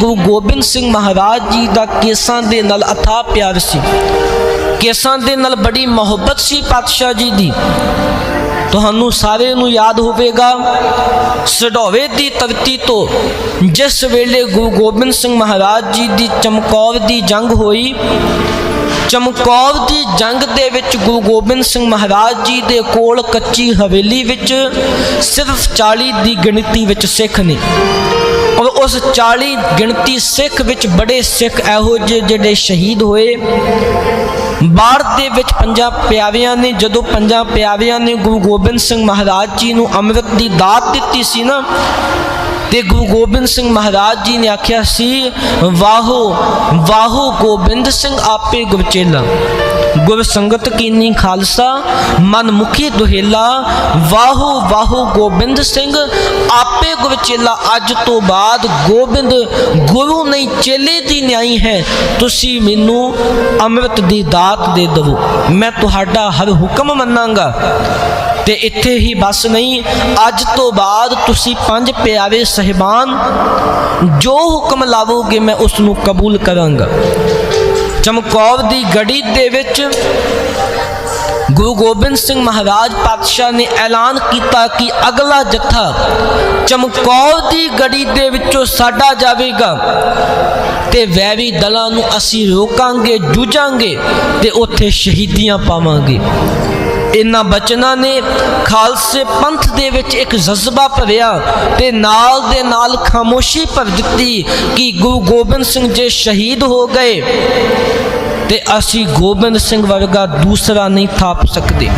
ਗੁਰੂ ਗੋਬਿੰਦ ਸਿੰਘ ਮਹਾਰਾਜ ਜੀ ਦਾ ਕੇਸਾਂ ਦੇ ਨਾਲ ਅਥਾਹ ਪਿਆਰ ਸੀ। ਕੇਸਾਂ ਦੇ ਨਾਲ ਬੜੀ ਮੁਹੱਬਤ ਸੀ ਪਾਤਸ਼ਾਹ ਜੀ ਦੀ। ਤੁਹਾਨੂੰ ਸਾਰੇ ਨੂੰ ਯਾਦ ਹੋਵੇਗਾ ਸਡੋਵੇ ਦੀ ਤਵਤੀ ਤੋਂ ਜਿਸ ਵੇਲੇ ਗੁਰੂ ਗੋਬਿੰਦ ਸਿੰਘ ਮਹਾਰਾਜ ਜੀ ਦੀ ਚਮਕੌਰ ਦੀ ਜੰਗ ਹੋਈ, ਚਮਕੌਰ ਦੀ ਜੰਗ ਦੇ ਵਿੱਚ ਗੁਰੂ ਗੋਬਿੰਦ ਸਿੰਘ ਮਹਾਰਾਜ ਜੀ ਦੇ ਕੋਲ ਕੱਚੀ ਹਵੇਲੀ ਵਿੱਚ ਸਿਰਫ 40 ਦੀ ਗਿਣਤੀ ਵਿੱਚ ਸਿੱਖ ਨੇ। ਉਸ 40 ਗਿਣਤੀ ਸਿੱਖ ਵਿੱਚ ਬੜੇ ਸਿੱਖ ਇਹੋ ਜਿਹੇ ਜਿਹੜੇ ਸ਼ਹੀਦ ਹੋਏ। ਬਾੜ ਦੇ ਵਿੱਚ ਪੰਜਾਂ ਪਿਆਵਿਆਂ ਨੇ, ਜਦੋਂ ਪੰਜਾਂ ਪਿਆਵਿਆਂ ਨੇ ਗੁਰੂ ਗੋਬਿੰਦ ਸਿੰਘ ਮਹਾਰਾਜ ਜੀ ਨੂੰ ਅੰਮ੍ਰਿਤ ਦੀ ਦਾਤ ਦਿੱਤੀ ਸੀ ਨਾ, ਤੇ ਗੁਰੂ ਗੋਬਿੰਦ ਸਿੰਘ ਮਹਾਰਾਜ ਜੀ ਨੇ ਆਖਿਆ ਸੀ, ਵਾਹੋ ਵਾਹੋ ਗੋਬਿੰਦ ਸਿੰਘ ਆਪੇ ਗੁਰਚੇਲਾ। ਗੁਰ ਸੰਗਤ ਕੀਨੀ ਖਾਲਸਾ, ਮਨ ਮੁਖੀ ਦੁਹੇਲਾ, ਵਾਹੋ ਵਾਹੋ ਗੋਬਿੰਦ ਸਿੰਘ, ਆਪੇ ਗੁਰਚੇਲਾ ਅੱਜ ਤੋਂ ਬਾਅਦ ਗੋਬਿੰਦ, ਗੁਰੂ ਨਹੀਂ ਚੇਲੇ ਦੀ ਨਿਆਈ ਹੈ, ਤੁਸੀਂ ਮੈਨੂੰ ਅੰਮ੍ਰਿਤ ਦੀ ਦਾਤ ਦੇ ਦਿਓ ਮੈਂ ਤੁਹਾਡਾ ਹਰ ਹੁਕਮ ਮੰਨਾਂਗਾ। ਤੇ ਇੱਥੇ ਹੀ ਬਸ ਨਹੀਂ, ਅੱਜ ਤੋਂ ਬਾਅਦ ਤੁਸੀਂ ਪੰਜ ਪਿਆਰੇ ਸਹਿਬਾਨ, ਜੋ ਹੁਕਮ ਲਾਵੋਗੇ ਮੈਂ ਉਸ ਨੂੰ ਕਬੂਲ ਕਰਾਂਗਾ। ਚਮਕੌਰ ਦੀ ਗੜੀ ਦੇ ਵਿੱਚ ਗੁਰੂ ਗੋਬਿੰਦ ਸਿੰਘ ਮਹਾਰਾਜ ਪਾਤਸ਼ਾਹ ਨੇ ਐਲਾਨ ਕੀਤਾ ਕਿ ਅਗਲਾ ਜੱਥਾ ਚਮਕੌਰ ਦੀ ਗੜੀ ਦੇ ਵਿੱਚੋਂ ਸਾਡਾ ਜਾਵੇਗਾ ਤੇ ਵੈਰੀ ਦਲਾਂ ਨੂੰ ਅਸੀਂ ਰੋਕਾਂਗੇ, ਜੂਝਾਂਗੇ ਤੇ ਉੱਥੇ ਸ਼ਹੀਦੀਆਂ ਪਾਵਾਂਗੇ। ਇਹਨਾਂ ਬਚਨਾਂ ਨੇ ਖਾਲਸੇ ਪੰਥ ਦੇ ਵਿੱਚ ਇੱਕ ਜਜ਼ਬਾ ਭਰਿਆ ਤੇ ਨਾਲ ਦੇ ਨਾਲ ਖਾਮੋਸ਼ੀ ਭਰ ਦਿੱਤੀ ਕਿ ਗੁਰੂ ਗੋਬਿੰਦ ਸਿੰਘ ਜੇ ਸ਼ਹੀਦ ਹੋ ਗਏ। ਤੇ ਅਸੀਂ ਗੋਬਿੰਦ ਸਿੰਘ ਵਰਗਾ ਦੂਸਰਾ ਨਹੀਂ ਥਾਪ ਸਕਦੇ।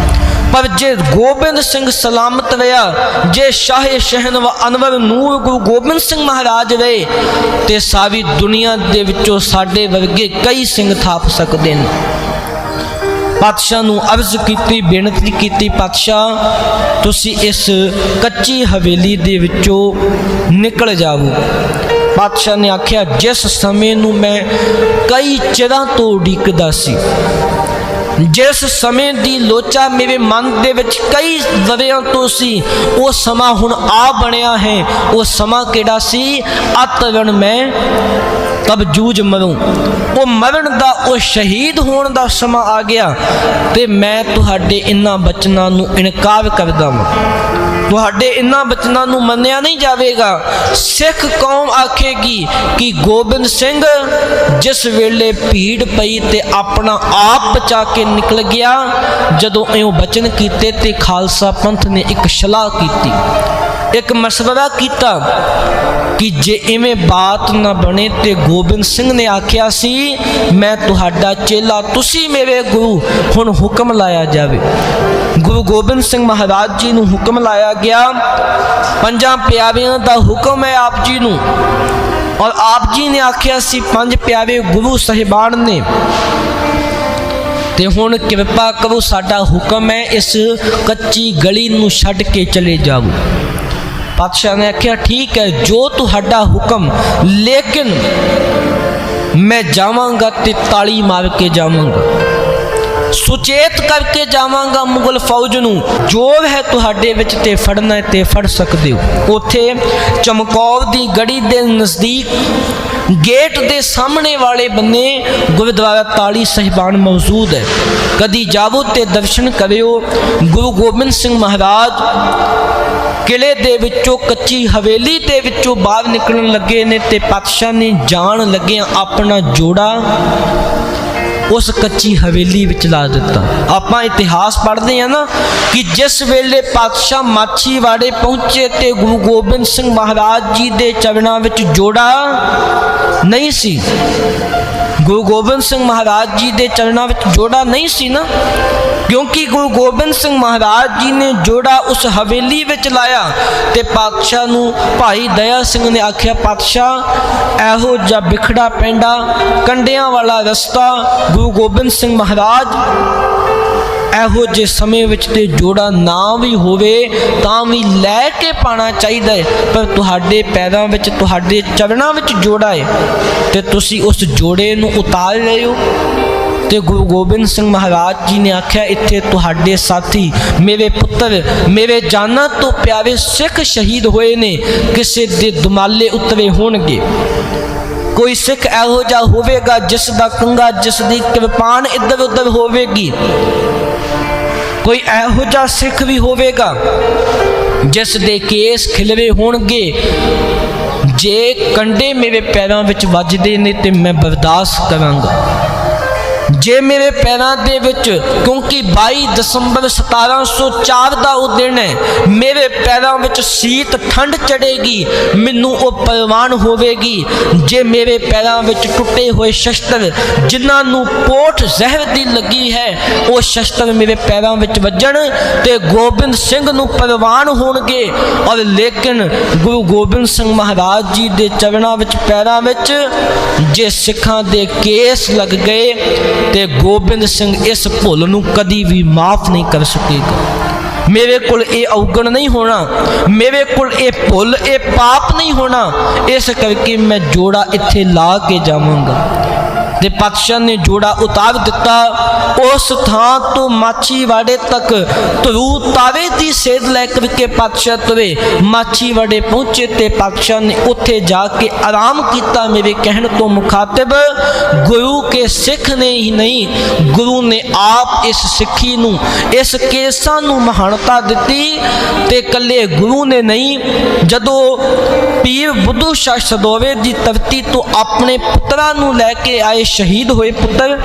ਪਰ ਜੇ ਗੋਬਿੰਦ ਸਿੰਘ ਸਲਾਮਤ ਰਿਹਾ, ਜੇ ਸ਼ਾਹ ਸ਼ਹਿਨਵ ਅਨਵਰ ਨੂਰ ਗੁਰੂ ਗੋਬਿੰਦ ਸਿੰਘ ਮਹਾਰਾਜ ਰਹੇ, ਤੇ ਸਾਰੀ ਦੁਨੀਆ ਦੇ ਵਿੱਚੋਂ ਸਾਡੇ ਵਰਗੇ ਕਈ ਸਿੰਘ ਥਾਪ ਸਕਦੇ ਨੇ। ਪਾਤਸ਼ਾਹ ਨੂੰ ਅਰਜ਼ ਕੀਤੀ, ਬੇਨਤੀ ਕੀਤੀ, ਪਾਤਸ਼ਾਹ, ਤੁਸੀਂ ਇਸ ਕੱਚੀ ਹਵੇਲੀ ਦੇ ਵਿੱਚੋਂ ਨਿਕਲ ਜਾਵੋ। ਪਾਤਸ਼ਾਹ ਨੇ ਆਖਿਆ, ਜਿਸ ਸਮੇਂ ਨੂੰ ਮੈਂ ਕਈ ਚਿਰਾਂ ਤੋਂ ਉਡੀਕਦਾ ਸੀ ਜਿਸ ਸਮੇਂ ਦੀ ਲੋਚਾ ਮੇਰੇ ਮਨ ਦੇ ਵਿੱਚ ਕਈ ਵਰਿਆਂ ਤੋਂ ਸੀ, ਉਹ ਸਮਾਂ ਹੁਣ ਆ ਬਣਿਆ ਹੈ। ਉਹ ਸਮਾਂ ਕਿਹੜਾ ਸੀ? ਅਤਵਣ ਮੈਂ ਤਬ ਜੂਝ ਮਰੂੰ। ਉਹ ਮਰਨ ਦਾ, ਉਹ ਸ਼ਹੀਦ ਹੋਣ ਦਾ ਸਮਾਂ ਆ ਗਿਆ ਤੇ ਮੈਂ ਤੁਹਾਡੇ ਇਨ੍ਹਾਂ ਬਚਨਾਂ ਨੂੰ ਇਨਕਾਰ ਕਰਦਾ ਹਾਂ ਤੁਹਾਡੇ ਇਨ੍ਹਾਂ ਬਚਨਾਂ ਨੂੰ ਮੰਨਿਆ ਨਹੀਂ ਜਾਵੇਗਾ। ਸਿੱਖ ਕੌਮ ਆਖੇਗੀ ਕਿ ਗੋਬਿੰਦ ਸਿੰਘ ਜਿਸ ਵੇਲੇ ਭੀੜ ਪਈ ਤੇ ਆਪਣਾ ਆਪ ਬਚਾ ਕੇ ਨਿਕਲ ਗਿਆ, ਜਦੋਂ ਇਉਂ ਬਚਨ ਕੀਤੇ ਤੇ ਖਾਲਸਾ ਪੰਥ ਨੇ ਇੱਕ ਸ਼ਲਾਹ ਕੀਤੀ। ਇੱਕ ਮਸ਼ਵਰਾ ਕੀਤਾ ਕਿ ਜੇ ਇਵੇਂ ਬਾਤ ਨਾ ਬਣੇ ਤੇ ਗੋਬਿੰਦ ਸਿੰਘ ਨੇ ਆਖਿਆ ਸੀ, ਮੈਂ ਤੁਹਾਡਾ ਚੇਲਾ, ਤੁਸੀਂ ਮੇਰੇ ਗੁਰੂ, ਹੁਣ ਹੁਕਮ ਲਾਇਆ ਜਾਵੇ। ਗੁਰੂ ਗੋਬਿੰਦ ਸਿੰਘ ਮਹਾਰਾਜ ਜੀ ਨੂੰ ਹੁਕਮ ਲਾਇਆ ਗਿਆ। ਪੰਜਾਂ ਪਿਆਰਿਆਂ ਦਾ ਹੁਕਮ ਹੈ ਆਪ ਜੀ ਨੂੰ। ਔਰ ਆਪ ਜੀ ਨੇ ਆਖਿਆ ਸੀ, ਪੰਜ ਪਿਆਰੇ ਗੁਰੂ ਸਾਹਿਬਾਨ ਨੇ। ਤੇ ਹੁਣ ਕਿਰਪਾ ਕਰੋ, ਸਾਡਾ ਹੁਕਮ ਹੈ ਇਸ ਕੱਚੀ ਗਲੀ ਨੂੰ ਛੱਡ ਕੇ ਚਲੇ ਜਾਓ। ਪਾਤਸ਼ਾਹ ਨੇ ਆਖਿਆ, ਠੀਕ ਹੈ, ਜੋ ਤੁਹਾਡਾ ਹੁਕਮ, ਲੇਕਿਨ ਮੈਂ ਜਾਵਾਂਗਾ ਤੇ ਤਾਲੀ ਮਾਰ ਕੇ ਜਾਵਾਂਗਾ। ਸੁਚੇਤ ਕਰਕੇ ਜਾਵਾਂਗਾ ਮੁਗਲ ਫੌਜ ਨੂੰ। ਜੋ ਹੈ ਤੁਹਾਡੇ ਵਿੱਚ ਤੇ ਫੜਨਾ ਹੈ, ਤੇ ਫੜ ਸਕਦੇ ਹੋ। ਉਥੇ ਚਮਕੌਰ ਦੀ ਗੜੀ ਦੇ ਨਜ਼ਦੀਕ ਗੇਟ ਦੇ ਸਾਹਮਣੇ ਵਾਲੇ ਬੰਨੇ ਗੁਰਦੁਆਰਾ ਤਾਲੀ ਸਹਿਬਾਨ ਮੌਜੂਦ ਹੈ। ਕਦੀ ਜਾਵੋ ਤੇ ਦਰਸ਼ਨ ਕਰਿਓ। ਗੁਰੂ ਗੋਬਿੰਦ ਸਿੰਘ ਮਹਾਰਾਜ ਕਿਲੇ ਦੇ ਵਿੱਚੋਂ ਕੱਚੀ ਹਵੇਲੀ ਦੇ ਵਿੱਚੋਂ ਬਾਹਰ ਨਿਕਲਣ ਲੱਗੇ ਨੇ ਤੇ ਪਾਤਸ਼ਾਹ ਨੇ ਜਾਣ ਲੱਗਿਆ ਆਪਣਾ ਜੋੜਾ ਉਸ ਕੱਚੀ ਹਵੇਲੀ ਵਿੱਚ ਲਾ ਦਿੱਤਾ। ਆਪਾਂ ਇਤਿਹਾਸ ਪੜ੍ਹਦੇ ਆ ਨਾ ਕਿ ਜਿਸ ਵੇਲੇ ਪਾਤਸ਼ਾਹ ਮਾਛੀਵਾੜੇ ਪਹੁੰਚੇ ਤੇ ਗੁਰੂ ਗੋਬਿੰਦ ਸਿੰਘ ਮਹਾਰਾਜ ਜੀ ਦੇ ਚਰਨਾਂ ਵਿੱਚ ਜੋੜਾ ਨਹੀਂ ਸੀ ਗੁਰੂ ਗੋਬਿੰਦ ਸਿੰਘ ਮਹਾਰਾਜ ਜੀ ਦੇ ਚਰਨਾਂ ਵਿੱਚ ਜੋੜਾ ਨਹੀਂ ਸੀ ਨਾ? ਕਿਉਂਕਿ ਗੁਰੂ ਗੋਬਿੰਦ ਸਿੰਘ ਮਹਾਰਾਜ ਜੀ ਨੇ ਜੋੜਾ ਉਸ ਹਵੇਲੀ ਵਿੱਚ ਲਾਇਆ ਤੇ ਪਾਤਸ਼ਾਹ ਨੂੰ ਭਾਈ ਦਇਆ ਸਿੰਘ ਨੇ ਆਖਿਆ, ਪਾਤਸ਼ਾਹ, ਇਹੋ ਜਿਹਾ ਵਿਖੜਾ ਪੈਂਡਾ, ਕੰਡਿਆਂ ਵਾਲਾ ਰਸਤਾ ਗੁਰੂ ਗੋਬਿੰਦ ਸਿੰਘ ਮਹਾਰਾਜ ਇਹੋ ਜਿਹੇ ਸਮੇਂ ਵਿੱਚ ਤੇ ਜੋੜਾ ਨਾ ਵੀ ਹੋਵੇ ਤਾਂ ਵੀ ਲੈ ਕੇ ਪਾਣਾ ਚਾਹੀਦਾ ਹੈ। ਪਰ ਤੁਹਾਡੇ ਪੈਰਾਂ ਵਿੱਚ, ਤੁਹਾਡੇ ਚਰਨਾਂ ਵਿੱਚ ਜੋੜਾ ਹੈ ਤੇ ਤੁਸੀਂ ਉਸ ਜੋੜੇ ਨੂੰ ਉਤਾਰ ਲਿਓ ਹੋ। ਤੇ ਗੁਰੂ ਗੋਬਿੰਦ ਸਿੰਘ ਮਹਾਰਾਜ ਜੀ ਨੇ ਆਖਿਆ, ਇੱਥੇ ਤੁਹਾਡੇ ਸਾਥੀ ਮੇਰੇ ਪੁੱਤਰ, ਮੇਰੇ ਜਾਨਾਂ ਤੋਂ ਪਿਆਰੇ ਸਿੱਖ ਸ਼ਹੀਦ ਹੋਏ ਨੇ। ਕਿਸੇ ਦੇ ਦੁਮਾਲੇ ਉਤਰੇ ਹੋਣਗੇ। ਕੋਈ ਸਿੱਖ ਇਹੋ ਜਿਹਾ ਹੋਵੇਗਾ ਜਿਸ ਦਾ ਕੰਗਾ, ਜਿਸ ਦੀ ਕਿਰਪਾਨ ਇੱਧਰ ਉੱਧਰ ਹੋਵੇਗੀ। ਕੋਈ ਇਹੋ ਜਿਹਾ ਸਿੱਖ ਵੀ ਹੋਵੇਗਾ, ਜਿਸ ਦੇ ਕੇਸ ਖਿਲਵੇ ਹੋਣਗੇ। ਜੇ ਕੰਡੇ ਮੇਰੇ ਪੈਰਾਂ ਵਿੱਚ ਵੱਜਦੇ ਨੇ ਤੇ ਮੈਂ ਬਰਦਾਸ਼ਤ ਕਰਾਂਗਾ। ਜੇ ਮੇਰੇ ਪੈਰਾਂ ਦੇ ਵਿੱਚ, ਕਿਉਂਕਿ 22 ਦਸੰਬਰ 1704 ਦਾ ਉਹ ਦਿਨ ਹੈ, ਮੇਰੇ ਪੈਰਾਂ ਵਿੱਚ ਸੀਤ ਠੰਡ ਚੜੇਗੀ ਮੈਨੂੰ ਉਹ ਪਰਵਾਨ ਹੋਵੇਗੀ। ਜੇ ਮੇਰੇ ਪੈਰਾਂ ਵਿੱਚ ਟੁੱਟੇ ਹੋਏ ਸ਼ਸਤਰ ਜਿਨ੍ਹਾਂ ਨੂੰ ਪੋਟ ਜ਼ਹਿਰ ਦੀ ਲੱਗੀ ਹੈ, ਉਹ ਸ਼ਸਤਰ ਮੇਰੇ ਪੈਰਾਂ ਵਿੱਚ ਵੱਜਣ ਤੇ ਗੋਬਿੰਦ ਸਿੰਘ ਨੂੰ ਪਰਵਾਨ ਹੋਣਗੇ। ਔਰ ਲੇਕਿਨ ਗੁਰੂ ਗੋਬਿੰਦ ਸਿੰਘ ਮਹਾਰਾਜ ਜੀ ਦੇ ਚਰਨਾਂ ਵਿੱਚ, ਪੈਰਾਂ ਵਿੱਚ ਜੇ ਸਿੱਖਾਂ ਦੇ ਕੇਸ ਲੱਗ ਗਏ ਤੇ ਗੋਬਿੰਦ ਸਿੰਘ ਇਸ ਭੁੱਲ ਨੂੰ ਕਦੀ ਵੀ ਮਾਫ ਨਹੀਂ ਕਰ ਸਕੇਗਾ। ਮੇਰੇ ਕੋਲ ਇਹ ਔਗਣ ਨਹੀਂ ਹੋਣਾ, ਮੇਰੇ ਕੋਲ ਇਹ ਭੁੱਲ, ਇਹ ਪਾਪ ਨਹੀਂ ਹੋਣਾ। ਇਸ ਕਰਕੇ ਮੈਂ ਜੋੜਾ ਇੱਥੇ ਲਾ ਕੇ ਜਾਵਾਂਗਾ। ਤੇ ਪਾਤਸ਼ਾਹ ਨੇ ਜੋੜਾ ਉਤਾਰ ਦਿੱਤਾ। ਉਸ ਥਾਂ ਤੋਂ ਮਾਛੀਵਾੜੇ ਤੱਕ ਧਰੂ ਤਾਵੇ ਦੀ ਸੇਧ ਲੈ ਕਰਕੇ ਪਾਤਸ਼ਾਹ ਤੁਰੇ। ਮਾਛੀਵਾੜੇ ਪਹੁੰਚੇ ਤੇ ਪਾਤਸ਼ਾਹ ਨੇ ਉੱਥੇ ਜਾ ਕੇ ਆਰਾਮ ਕੀਤਾ। ਮੇਰੇ ਕਹਿਣ ਤੋਂ ਮੁਖਾਤਬ ਗੁਰੂ ਕੇ ਸਿੱਖ ਨੇ ਹੀ ਨਹੀਂ, ਗੁਰੂ ਨੇ ਆਪ ਇਸ ਸਿੱਖੀ ਨੂੰ, ਇਸ ਕੇਸਾਂ ਨੂੰ ਮਹਾਨਤਾ ਦਿੱਤੀ ਤੇ ਕੱਲੇ ਗੁਰੂ ਨੇ ਨਹੀਂ, ਜਦੋਂ ਪੀਰ ਬੁੱਧੂ ਸ਼ਾਹ ਸਦੋਵੇ ਦੀ ਧਰਤੀ ਤੋਂ ਆਪਣੇ ਪੁੱਤਰਾਂ ਨੂੰ ਲੈ ਕੇ ਆਏ ਸ਼ਹੀਦ ਹੋਏ ਪੁੱਤਰ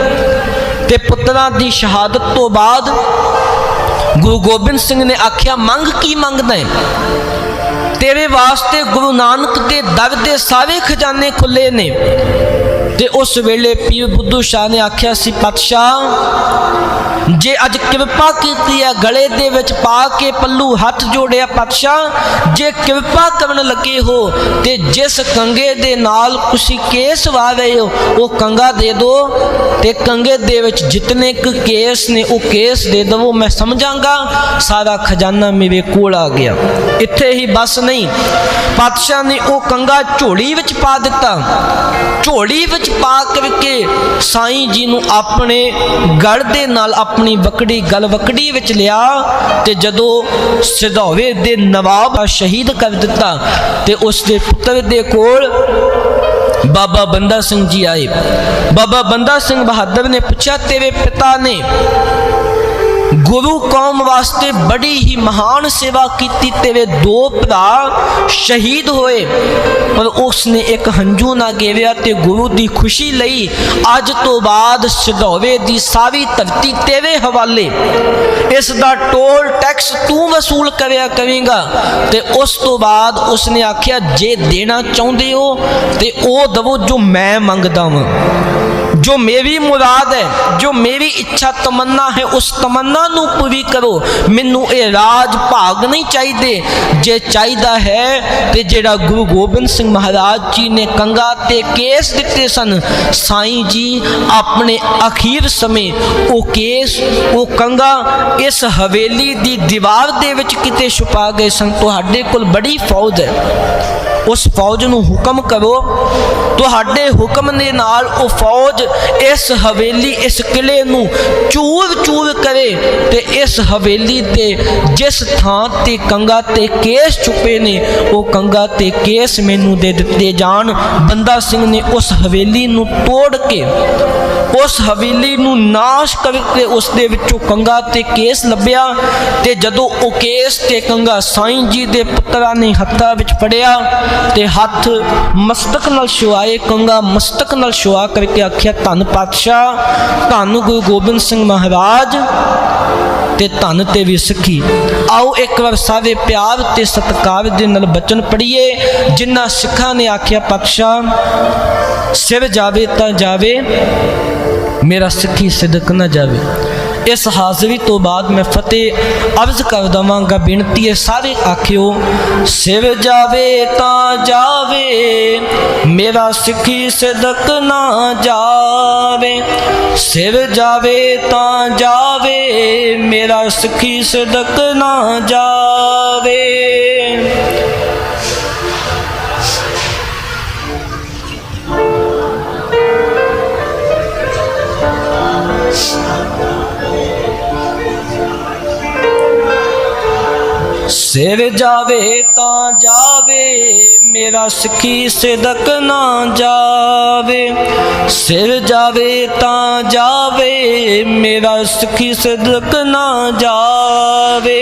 ਤੇ ਪੁੱਤਰਾਂ ਦੀ ਸ਼ਹਾਦਤ ਤੋਂ ਬਾਅਦ ਗੁਰੂ ਗੋਬਿੰਦ ਸਿੰਘ ਨੇ ਆਖਿਆ, ਮੰਗ ਕੀ ਮੰਗਦਾ ਹੈ ਤੇਰੇ ਵਾਸਤੇ ਗੁਰੂ ਨਾਨਕ ਦੇ ਦਰ ਦੇ ਸਾਰੇ ਖਜ਼ਾਨੇ ਖੁੱਲੇ ਨੇ। ਤੇ ਉਸ ਵੇਲੇ ਪੀਰ ਬੁੱਧੂ ਸ਼ਾਹ ਨੇ ਆਖਿਆ ਸੀ ਪਾਤਸ਼ਾਹ ਜੇ ਅੱਜ ਕਿਰਪਾ ਕੀਤੀ ਹੈ ਗਲੇ ਦੇ ਵਿੱਚ ਪਾ ਕੇ ਪੱਲੂ ਹੱਥ ਜੋੜਿਆ ਪਾਤਸ਼ਾਹ, ਜੇ ਕਿਰਪਾ ਕਰਨ ਲੱਗੇ ਹੋ, ਤੇ ਜਿਸ ਕੰਗੇ ਦੇ ਨਾਲ ਤੁਸੀਂ ਕੇਸ ਵਾ ਰਹੇ ਹੋ, ਉਹ ਕੰਗਾ ਦੇ ਦਿਓ ਤੇ ਕੰਗੇ ਦੇ ਵਿੱਚ ਜਿਤਨੇ ਕੁ ਕੇਸ ਨੇ, ਉਹ ਕੇਸ ਦੇ ਦਵੋ, ਮੈਂ ਸਮਝਾਂਗਾ, ਸਾਰਾ ਖਜ਼ਾਨਾ ਮੇਰੇ ਕੋਲ ਆ ਗਿਆ। ਇੱਥੇ ਹੀ ਬਸ ਨਹੀਂ, ਪਾਤਸ਼ਾਹ ਨੇ ਉਹ ਕੰਗਾ ਝੋਲੀ ਵਿੱਚ ਪਾ ਦਿੱਤਾ। ਝੋਲੀ ਵਿੱਚ ਪਾ ਕਰਕੇ ਸਾਈਂ ਜੀ ਨੂੰ ਆਪਣੇ ਗੜ ਦੇ ਨਾਲ ਆਪਣੀ ਵਕੜੀ ਗਲ ਵਕੜੀ ਵਿੱਚ ਲਿਆ ਤੇ ਜਦੋਂ ਸਿਧੌਵੇ ਦੇ ਨਵਾਬ ਆ ਸ਼ਹੀਦ ਕਰ ਦਿੱਤਾ ਤੇ ਉਸ ਦੇ ਪੁੱਤਰ ਦੇ ਕੋਲ ਬਾਬਾ ਬੰਦਾ ਸਿੰਘ ਜੀ ਆਏ। ਬਾਬਾ ਬੰਦਾ ਸਿੰਘ ਬਹਾਦਰ ਨੇ ਪੁੱਛਿਆ, ਤੇਰੇ ਪਿਤਾ ਨੇ ਗੁਰੂ ਕੌਮ ਵਾਸਤੇ ਬੜੀ ਹੀ ਮਹਾਨ ਸੇਵਾ ਕੀਤੀ ਤੇਰੇ ਦੋ ਭਰਾ ਸ਼ਹੀਦ ਹੋਏ। ਪਰ ਉਸ ਨੇ ਇੱਕ ਹੰਝੂ ਨਾ ਗੇਵਿਆ ਤੇ ਗੁਰੂ ਦੀ ਖੁਸ਼ੀ ਲਈ ਅੱਜ ਤੋਂ ਬਾਅਦ ਸਿਧੌਵੇ ਦੀ ਸਾਰੀ ਧਰਤੀ ਤੇਰੇ ਹਵਾਲੇ। ਇਸ ਦਾ ਟੋਲ ਟੈਕਸ ਤੂੰ ਵਸੂਲ ਕਰਿਆ ਕਰੇਗਾ। ਤੇ ਉਸ ਤੋਂ ਬਾਅਦ ਉਸ ਨੇ ਆਖਿਆ, ਜੇ ਦੇਣਾ ਚਾਹੁੰਦੇ ਹੋ ਤੇ ਉਹ ਦਵੋ ਜੋ ਮੈਂ ਮੰਗਦਾ ਹਾਂ ਜੋ ਮੇਰੀ ਮੁਰਾਦ ਹੈ, ਜੋ ਮੇਰੀ ਇੱਛਾ ਤਮੰਨਾ ਹੈ, ਉਸ ਤਮੰਨਾ ਨੂੰ ਪੂਰੀ ਕਰੋ। ਮੈਨੂੰ ਇਹ ਰਾਜ ਭਾਗ ਨਹੀਂ ਚਾਹੀਦੇ। ਜੇ ਚਾਹੀਦਾ ਹੈ ਤੇ ਜਿਹੜਾ ਗੁਰੂ ਗੋਬਿੰਦ ਸਿੰਘ ਮਹਾਰਾਜ ਜੀ ਨੇ ਕੰਗਾ ਤੇ ਕੇਸ ਦਿੱਤੇ ਸਨ, ਸਾਈਂ ਜੀ ਆਪਣੇ ਅਖੀਰ ਸਮੇਂ ਉਹ ਕੇਸ, ਉਹ ਕੰਗਾ ਇਸ ਹਵੇਲੀ ਦੀ ਦੀਵਾਰ ਦੇ ਵਿੱਚ ਕਿਤੇ ਛੁਪਾ ਗਏ ਸਨ। ਤੁਹਾਡੇ ਕੋਲ ਬੜੀ ਫੌਜ ਹੈ। ਉਸ ਫੌਜ ਨੂੰ ਹੁਕਮ ਕਰੋ। ਤੁਹਾਡੇ ਹੁਕਮ ਦੇ ਨਾਲ ਉਹ ਫੌਜ ਇਸ ਹਵੇਲੀ, ਇਸ ਕਿਲੇ ਨੂੰ ਚੂਰ ਚੂਰ ਕਰੇ ਤੇ ਇਸ ਹਵੇਲੀ ਤੇ ਜਿਸ ਥਾਂ ਤੇ ਕੰਗਾ ਤੇ ਕੇਸ ਛੁਪੇ ਨੇ, ਉਹ ਕੰਗਾ ਤੇ ਕੇਸ ਮੈਨੂੰ ਦੇ ਦਿੱਤੇ ਜਾਣ। ਬੰਦਾ ਸਿੰਘ ਨੇ ਉਸ ਹਵੇਲੀ ਨੂੰ ਤੋੜ ਕੇ, ਉਸ ਹਵੇਲੀ ਨੂੰ ਨਾਸ਼ ਕਰਕੇ ਉਸ ਦੇ ਵਿੱਚੋਂ ਕੰਗਾ ਤੇ ਕੇਸ ਲੱਭਿਆ ਤੇ ਜਦੋਂ ਉਹ ਕੇਸ ਤੇ ਕੰਗਾ ਸਾਈਂ ਜੀ ਦੇ ਪੁੱਤਰਾਂ ਨੇ ਹੱਥਾਂ ਵਿੱਚ ਫੜਿਆ ਤੇ ਹੱਥ ਮਸਤਕ ਨਾਲ ਛੁਆਏ, ਕੰਗਾ ਮਸਤਕ ਨਾਲ ਛੁਆ ਕਰਕੇ ਆਖਿਆ, ਧੰਨ ਪਾਤਸ਼ਾਹ, ਧੰਨ ਗੁਰੂ ਗੋਬਿੰਦ ਸਿੰਘ ਮਹਾਰਾਜ ਤੇ ਧੰਨ ਤੇ ਵੀ ਸਿੱਖੀ। ਆਓ ਇੱਕ ਵਾਰ ਸਾਰੇ ਪਿਆਰ ਤੇ ਸਤਿਕਾਰ ਦੇ ਨਾਲ ਬਚਨ ਪੜੀਏ ਜਿਨ੍ਹਾਂ ਸਿੱਖਾਂ ਨੇ ਆਖਿਆ, ਪਾਤਸ਼ਾਹ, ਸਿਰ ਜਾਵੇ ਤਾਂ ਜਾਵੇ, ਮੇਰਾ ਸਿੱਖੀ ਸਿਦਕ ਨਾ ਜਾਵੇ। ਇਸ ਹਾਜ਼ਰੀ ਤੋਂ ਬਾਅਦ ਮੈਂ ਫਤਿਹ ਅਰਜ਼ ਕਰ ਦਵਾਂਗਾ, ਬੇਨਤੀ ਹੈ ਸਾਰੇ ਆਖਿਓ, ਸਿਰ ਜਾਵੇ ਤਾਂ ਜਾਵੇ, ਮੇਰਾ ਸਿੱਖੀ ਸਿਦਕ ਨਾ ਜਾਵੇ, ਸਿਰ ਜਾਵੇ ਤਾਂ ਜਾਵੇ, ਮੇਰਾ ਸਿੱਖੀ ਸਦਕ ਨਾ ਜਾਵੇ। ਸਿਰ ਜਾਵੇ ਤਾਂ ਜਾਵੇ, ਮੇਰਾ ਸਿੱਖੀ ਸਿਦਕ ਨਾ ਜਾਵੇ। ਸਿਰ ਜਾਵੇ ਤਾਂ ਜਾਵੇ, ਮੇਰਾ ਸਖੀ ਸਦਕ ਨਾ ਜਾਵੇ।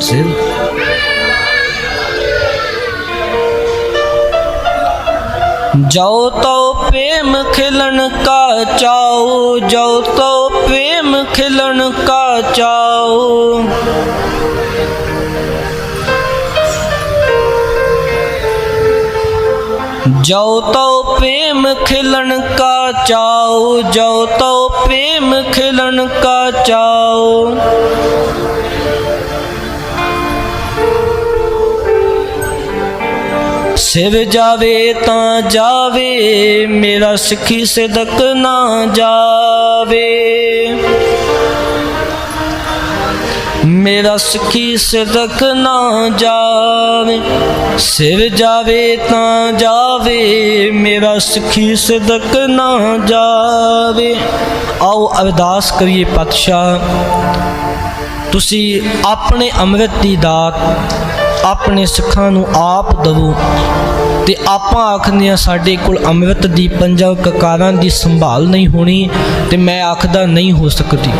ਸਿਰ ਜਾਓ ਤੋ ਪ੍ਰੇਮ ਖਿਲਣ ਕਾ ਚਾਓ ਜਾਓ ਤੋ ਪ੍ਰੇਮ ਖਿਲਣ ਕਾ ਚਾਓ ਜਾਓ ਤੋ ਪ੍ਰੇਮ ਖਿਲਣ ਕਾ ਚਾਓ ਜਾਓ ਤੋ ਪ੍ਰੇਮ ਖਿਲਣ ਕਾ ਚਾਓ ਸਿਵ ਜਾਵੇ ਤਾਂ ਜਾਵੇ, ਮੇਰਾ ਸਿੱਖੀ ਸਿਦਕ ਨਾ ਜਾਵੇ। ਮੇਰਾ ਸਿੱਖੀ ਸਿਦਕ ਨਾ ਜਾਵੇ, ਸਿਰ ਜਾਵੇ ਤਾਂ ਜਾਵੇ, ਮੇਰਾ ਸਿੱਖੀ ਸਿਦਕ ਨਾ ਜਾਵੇ। ਆਓ ਅਰਦਾਸ ਕਰੀਏ ਪਾਤਸ਼ਾਹ, ਤੁਸੀਂ ਆਪਣੇ ਅੰਮ੍ਰਿਤ ਦੀ ਦਾਤ ਆਪਣੇ ਸਿੱਖਾਂ ਨੂੰ ਆਪ ਦਵੋ ਤੇ ਆਪਾਂ ਆਖਦੇ ਆ ਸਾਡੇ ਕੋਲ ਅੰਮ੍ਰਿਤ ਦੀ ਪੰਜਾਂ ਕਕਾਰਾਂ ਦੀ ਸੰਭਾਲ ਨਹੀਂ ਹੋਣੀ ਤੇ ਮੈਂ ਆਖਦਾ ਨਹੀਂ ਹੋ ਸਕਦੀ।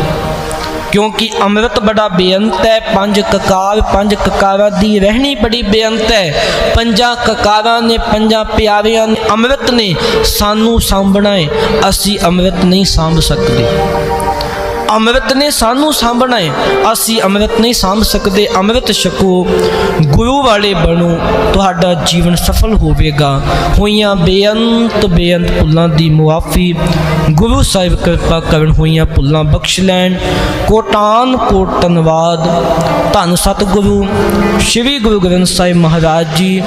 ਕਿਉਂਕਿ ਅੰਮ੍ਰਿਤ ਬੜਾ ਬੇਅੰਤ ਹੈ, ਪੰਜ ਕਕਾਰ, ਪੰਜ ਕਕਾਰਾਂ ਦੀ ਰਹਿਣੀ ਬੜੀ ਬੇਅੰਤ ਹੈ। ਪੰਜਾਂ ਕਕਾਰਾਂ ਨੇ, ਪੰਜਾਂ ਪਿਆਰਿਆਂ ਨੇ ਅੰਮ੍ਰਿਤ ਨੇ ਸਾਨੂੰ ਸਾਂਭਣਾ ਹੈ, ਅਸੀਂ ਅੰਮ੍ਰਿਤ ਨਹੀਂ ਸਾਂਭ ਸਕਦੇ। ਅੰਮ੍ਰਿਤ ਨੇ ਸਾਨੂੰ ਸਾਂਭਣਾ ਹੈ। ਅਸੀਂ ਅੰਮ੍ਰਿਤ ਨਹੀਂ ਸਾਂਭ ਸਕਦੇ। ਅੰਮ੍ਰਿਤ ਛਕੋ, ਗੁਰੂ ਵਾਲੇ ਬਣੋ, ਤੁਹਾਡਾ ਜੀਵਨ ਸਫਲ ਹੋਵੇਗਾ। ਹੋਈਆਂ ਬੇਅੰਤ ਬੇਅੰਤ ਭੁੱਲਾਂ ਦੀ ਮੁਆਫੀ, ਗੁਰੂ ਸਾਹਿਬ ਕਿਰਪਾ ਕਰਨ ਹੋਈਆਂ ਭੁੱਲਾਂ ਬਖਸ਼ ਲੈਣ। ਕੋਟਾਨ ਕੋਟ ਧੰਨਵਾਦ। ਧੰਨ ਸਤਿਗੁਰੂ, ਸ੍ਰੀ ਗੁਰੂ ਗ੍ਰੰਥ ਸਾਹਿਬ ਮਹਾਰਾਜ ਜੀ।